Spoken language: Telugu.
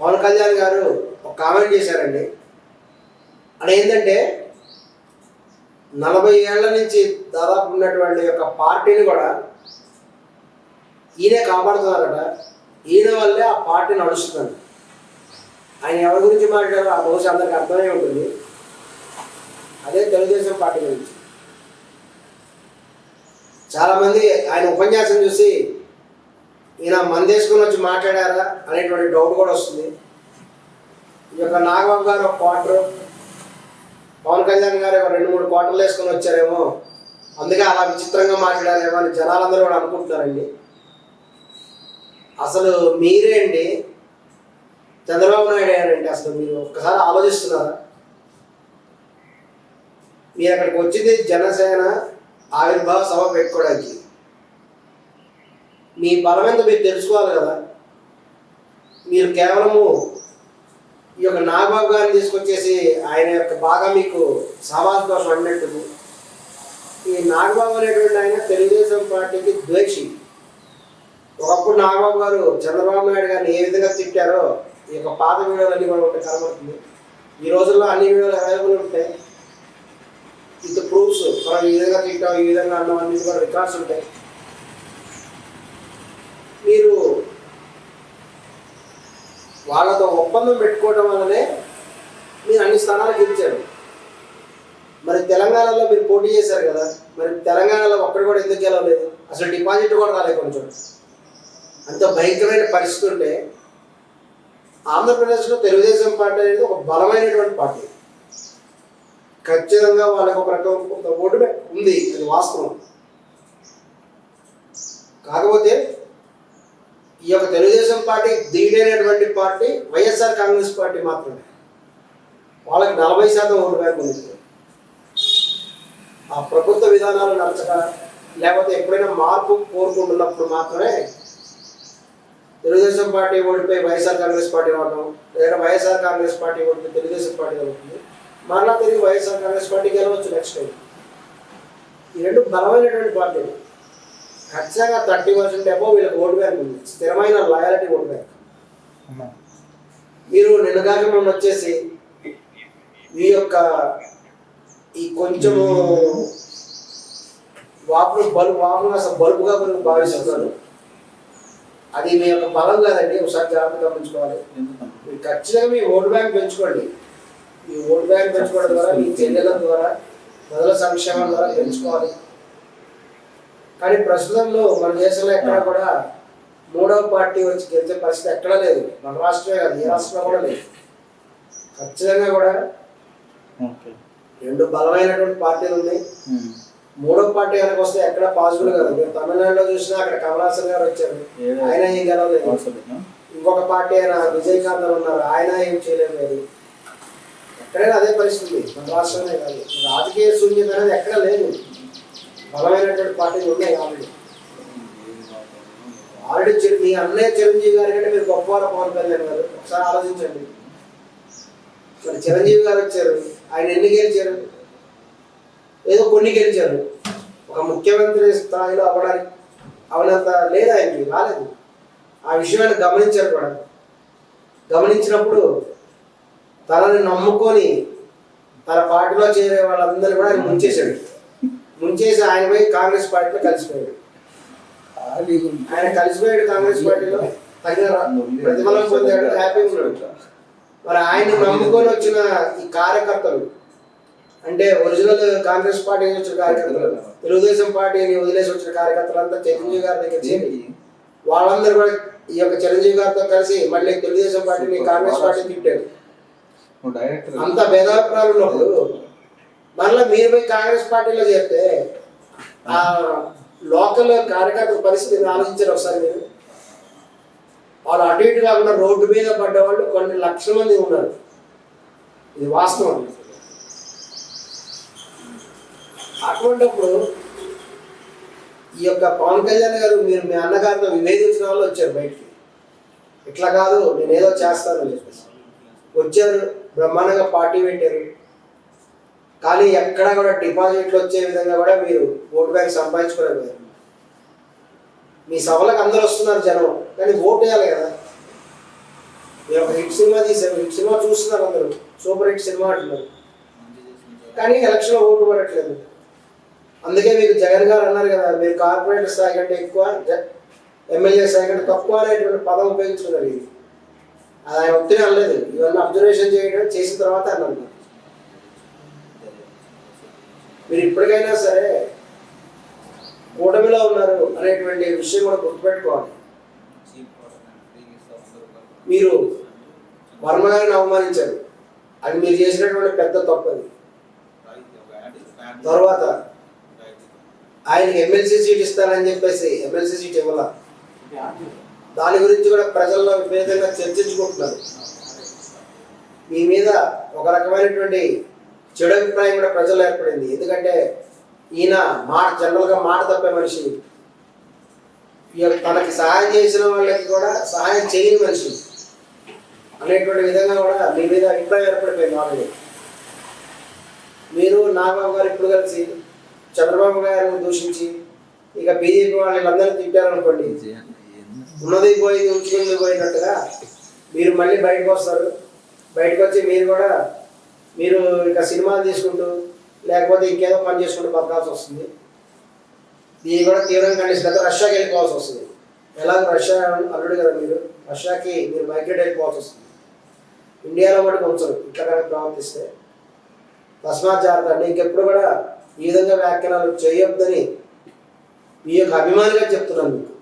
పవన్ కళ్యాణ్ గారు ఒక కామెంట్ చేశారండి. అది ఏంటంటే నలభై ఏళ్ళ నుంచి దాదాపు ఉన్నటువంటి యొక్క పార్టీని కూడా ఈయనే కాపాడుతున్నారట. ఈయన వల్లే ఆ పార్టీ నడుస్తుంది ఆయన ఎవరి గురించి మాట్లాడారో ఆ బహుశా అందరికి అర్థమై ఉంటుంది. అదే తెలుగుదేశం పార్టీ గురించి. చాలామంది ఆయన ఉపన్యాసం చూసి ఈయన మందేసుకొని వచ్చి మాట్లాడారా అనేటువంటి డౌట్ కూడా వస్తుంది. ఈ యొక్క నాగబాబు గారు ఒక క్వార్టర్ పవన్ కళ్యాణ్ గారు ఒక రెండు మూడు క్వార్టర్లు వేసుకొని వచ్చారేమో. అందుకే అలా విచిత్రంగా మాట్లాడారేమో అని జనాలందరూ కూడా అనుకుంటున్నారండి. అసలు మీరే అండి చంద్రబాబు నాయుడు గారండి అసలు మీరు ఒక్కసారి ఆలోచిస్తున్నారా? మీరు అక్కడికి వచ్చింది జనసేన ఆవిర్భావ సభ పెట్టుకోవడానికి. మీ బలం ఎంత మీరు తెలుసుకోవాలి కదా? మీరు కేవలము ఈ యొక్క నాగబాబు గారిని తీసుకొచ్చేసి ఆయన యొక్క బాగా మీకు సమాజ దోషం అన్నట్టు. ఈ నాగబాబు అనేటువంటి ఆయన తెలుగుదేశం పార్టీకి ద్వేషి. ఒకప్పుడు నాగబాబు గారు చంద్రబాబు నాయుడు గారిని ఏ విధంగా తిట్టారో ఈ యొక్క పాత వీడియోలు అన్ని కూడా ఉంటే కనబడుతుంది. ఈ రోజుల్లో అన్ని వీడియోలు అవైలబుల్ ఉంటాయి. ఇది ప్రూఫ్స్ మనం ఈ విధంగా తింటాం ఈ విధంగా అన్నాం అన్ని కూడా రికార్డ్స్ ఉంటాయి మీరు వాళ్ళతో ఒప్పందం పెట్టుకోవడం వల్లనే మీరు అన్ని స్థానాలు గెలిచారు. మరి తెలంగాణలో మీరు పోటీ చేశారు కదా మరి తెలంగాణలో ఒక్కడు కూడా ఎందుకు గెలవలేదు? అసలు డిపాజిట్ కూడా రాలేదు కొంచెం. అంత భయంకరమైన పరిస్థితి ఉంటే ఆంధ్రప్రదేశ్లో తెలుగుదేశం పార్టీ అనేది ఒక బలమైనటువంటి పార్టీ. ఖచ్చితంగా వాళ్ళకి ఒక రకం కొంత ఓటు ఉంది అది వాస్తవం. కాకపోతే ఈ యొక్క తెలుగుదేశం పార్టీ దిగైనటువంటి పార్టీ వైఎస్ఆర్ కాంగ్రెస్ పార్టీ మాత్రమే. వాళ్ళకి నలభై శాతం ఓటు బ్యాంక్ ఉంది. ఆ ప్రభుత్వ విధానాలు నడచక లేకపోతే ఎప్పుడైనా మార్పు కోరుకుంటున్నప్పుడు మాత్రమే తెలుగుదేశం పార్టీ ఓడిపోయి వైఎస్ఆర్ కాంగ్రెస్ పార్టీ రావడం లేదా వైఎస్ఆర్ కాంగ్రెస్ పార్టీ ఓడిపోయి తెలుగుదేశం పార్టీ కలుగుతుంది మరలా తిరిగి వైఎస్ఆర్ కాంగ్రెస్ పార్టీ గెలవచ్చు నెక్స్ట్ టైం ఈ రెండు బలమైనటువంటి పార్టీలు. ఖచ్చితంగా థర్టీ పర్సెంట్ అబో వీళ్ళకి ఓటు బ్యాంక్ ఉంది. స్థిరమైన లాయాలిటీ ఓటు బ్యాంక్. మీరు నిన్న కాక మొన్న వచ్చేసి మీ యొక్క ఈ కొంచెము వాపును బల్బు వాపును అసలు బల్బుగా మీరు భావిస్తున్నారు. అది మీ యొక్క బలం కాదండి ఒకసారి జాగ్రత్త గమనించుకోవాలి. మీరు ఖచ్చితంగా మీ ఓటు బ్యాంక్ పెంచుకోండి. మీ ఓటు బ్యాంక్ పెంచుకోవడం ద్వారా మీ చర్యల ద్వారా ప్రజల సంక్షేమం ద్వారా పెంచుకోవాలి. కానీ ప్రస్తుతంలో మన దేశంలో ఎక్కడ కూడా మూడవ పార్టీ వచ్చి గెలిచే పరిస్థితి ఎక్కడా లేదు. మన రాష్ట్రమే కాదు ఏ రాష్ట్రంలో కూడా లేదు. ఖచ్చితంగా కూడా ఓకే. రెండు బలమైనటువంటి పార్టీలు ఉన్నాయి. మూడో పార్టీ కనుక వస్తే ఎక్కడ పాసిబుల్ కాదు. మీరు తమిళనాడులో చూసినా అక్కడ కమలాసన్ గారు వచ్చారు. ఆయన ఏం గెలవలేదు. ఇంకొక పార్టీ అయిన విజయకాంత్ ఉన్నారు. ఆయన ఏం చేయలేదు ఎక్కడైనా అదే పరిస్థితి. మన రాష్ట్రమే కాదు. రాజకీయ శూన్యత అనేది ఎక్కడ లేదు. బలమైనటువంటి పార్టీలు ఉన్నాయి ఆల్రెడీ. ఆల్రెడీ మీ అన్నయ్య చిరంజీవి గారి కంటే మీరు గొప్పవారు పవన్ కళ్యాణ్ గారు. ఒకసారి ఆలోచించండి. మరి చిరంజీవి గారు వచ్చారు. ఆయన ఎన్ని గెలిచారు? ఏదో కొన్ని గెలిచారు. ఒక ముఖ్యమంత్రి స్థాయిలో అవ్వడానికి అవనంత లేదు ఆయనకి? రాలేదు. ఆ విషయాన్ని గమనించారు కూడా. గమనించినప్పుడు తనని నమ్ముకొని తన పార్టీలో చేరే వాళ్ళందరినీ కూడా ఆయన ముంచేశాడు. ముంచేసి ఆయన పోయి కాంగ్రెస్ పార్టీలో కలిసిపోయాడు. ఆయన కలిసిపోయాడు కాంగ్రెస్ పార్టీలో. తగిన ప్రతిఫలం పొందాడు హ్యాపీగా ఉన్నాడు. మరి ఆయన నమ్ముకొని వచ్చిన ఈ కార్యకర్తలు అంటే ఒరిజినల్ కాంగ్రెస్ పార్టీ నుంచి వచ్చిన కార్యకర్తలు తెలుగుదేశం పార్టీని వదిలేసి వచ్చిన కార్యకర్తలు అంతా చిరంజీవి గారి దగ్గర చేరి వాళ్ళందరూ కూడా ఈ యొక్క చిరంజీవి గారితో కలిసి మళ్ళీ తెలుగుదేశం పార్టీని కాంగ్రెస్ పార్టీని తిట్టారు. అంత భేదాభిప్రాయాలు ఉన్నప్పుడు మరలా మీరు పోయి కాంగ్రెస్ పార్టీలో చేస్తే ఆ లోకల్ కార్యకర్త పరిస్థితిని ఆలోచించారు ఒకసారి మీరు? వాళ్ళు అటు ఇటు కాకుండా రోడ్డు మీద పడ్డవాళ్ళు కొన్ని లక్షల మంది ఉన్నారు. ఇది వాస్తవం. అటువంటిప్పుడు ఈ యొక్క పవన్ కళ్యాణ్ గారు మీరు మీ అన్నగారితో విభేదించిన వాళ్ళు వచ్చారు బయటికి. ఇట్లా కాదు నేను ఏదో చేస్తాను అని చెప్పేసి. వచ్చారు బ్రహ్మాండంగా పార్టీ పెట్టారు. కానీ ఎక్కడా కూడా డిపాజిట్లు వచ్చే విధంగా కూడా మీరు ఓటు బ్యాంక్ సంపాదించుకోలేదు మీ సభలకు అందరూ వస్తున్నారు జనం కానీ ఓటు వేయాలి కదా. మీరు ఒక హిట్ సినిమా తీసారు హిట్ సినిమా చూస్తున్నారు అందరూ సూపర్ హిట్ సినిమా అంటున్నారు. కానీ ఎలక్షన్లో ఓటు పడట్లేదు. అందుకే మీకు జగన్ గారు అన్నారు కదా మీరు కార్పొరేట్ స్థాయి కంటే ఎక్కువ జ- ఎమ్మెల్యే స్థాయి కంటే తక్కువ అనేటువంటి పదం ఉపయోగించగలిగింది అది ఆయన ఒత్తిడి అనలేదు ఇవన్నీ అబ్జర్వేషన్ చేయడం చేసిన తర్వాత అన్నారు. మీరు ఇప్పటికైనా సరే కూటమిలో ఉన్నారు అనేటువంటి విషయం కూడా గుర్తుపెట్టుకోవాలి. మీరు వర్మ గారిని అవమానించారు. అది మీరు చేసినటువంటి పెద్ద తప్పది. తర్వాత ఆయనకి ఎమ్మెల్సీ సీట్ ఇస్తానని చెప్పేసి ఎమ్మెల్సీ సీట్ ఇవ్వాల? దాని గురించి కూడా ప్రజల్లో విపరీతంగా చర్చించుకుంటున్నారు. మీ మీద ఒక రకమైనటువంటి చెడు అభిప్రాయం కూడా ప్రజలు ఏర్పడింది. ఎందుకంటే ఈయన మాట జనరల్గా మాట తప్పే మనిషి. ఇక తనకి సహాయం చేసిన వాళ్ళకి కూడా సహాయం చేయని మనిషి. అనేటువంటి విధంగా కూడా మీ మీద అభిప్రాయం ఏర్పడిపోయింది ఆల్రెడీ. మీరు నాగబాబు గారు ఇప్పుడు కలిసి చంద్రబాబు గారిని దూషించి ఇక బీజేపీ వాళ్ళందరినీ తిట్టారనుకోండి ఉన్నది పోయి ఉంచుకుంది పోయినట్టుగా మీరు మళ్ళీ బయటకు వస్తారు. బయటకు వచ్చి మీరు కూడా మీరు ఇక సినిమాలు తీసుకుంటూ లేకపోతే ఇంకేదో పని చేసుకుంటూ బతకాల్సి వస్తుంది. దీన్ని కూడా తీవ్రంగా ఖండిస్తారు రష్యాకి వెళ్ళిపోవాల్సి వస్తుంది. ఎలా? రష్యా అల్లుడు కదా మీరు రష్యాకి మీరు మైగ్రేట్ అయిపోవాల్సి వస్తుంది. ఇండియాలో కూడా కొంచెం ఇట్లా కనుక ప్రవర్తిస్తే. తస్మాత్ జాగ్రత్త అండి. ఇంకెప్పుడు కూడా ఈ విధంగా వ్యాఖ్యానాలు చేయొద్దని మీ యొక్క అభిమానిగా చెప్తున్నాను మీకు.